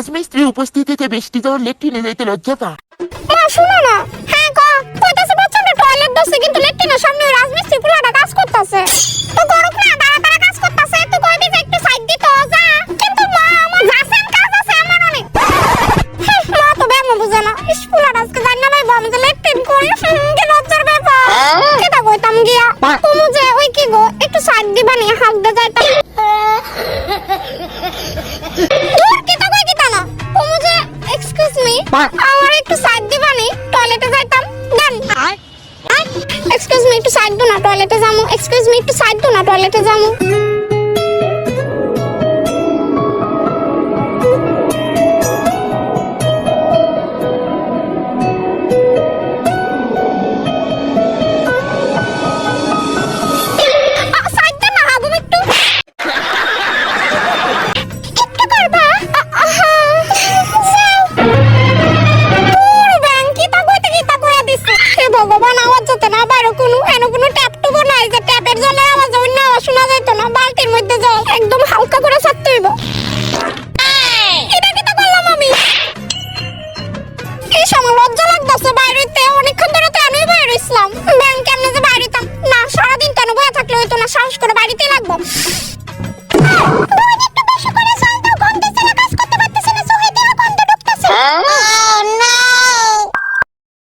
রাজমিস্ত্রির উপস্থিতিতে বৃষ্টি যখন লেট্রিনে যাইতে লজ্জা পা মা শুনো না। হ্যাঁ ক কইতাছে বাচ্চাটা টয়লেট দছে কিন্তু লেট্রিনের সামনে ওই রাজমিস্ত্রি পুরাটা কাজ করতেছে। তো করুক না তারা তারা কাজ করতেছে তো কইবি যে একটু সাইড দিতে যা। কিন্তু মা আমার রাসেন কাজ আছে আমার অনেক। মা তো ব্যামো বুঝে না। ইস পুরাটা আজকে জানি না লাইব আমি যে লেট্রিন করি। কি লজ্জার ব্যাপার। কেটা কইতাম গিয়া? তুমি যে ওই কি গো একটু সাইড দিবানি হাত দে যাইতাম আমার একটু সাইড দিবানি টয়লেটে যাইতাম। দেন। এক্সকিউজ মি একটু সাইড দো না টয়লেটে যামু। এক্সকিউজ মি একটু সাইড দো না টয়লেটে যামু। যাইতো মধ্যে যাও একদম হালকা করে ছাড়তে হইব। তো আমি? এই লাগতেছে অনেকক্ষণ ধরে তো বাইরে যে বাইরে? না, সারাদিন কেন বয়ে থাকলে হইতো না, সাহস করে বাড়িতে লাগবো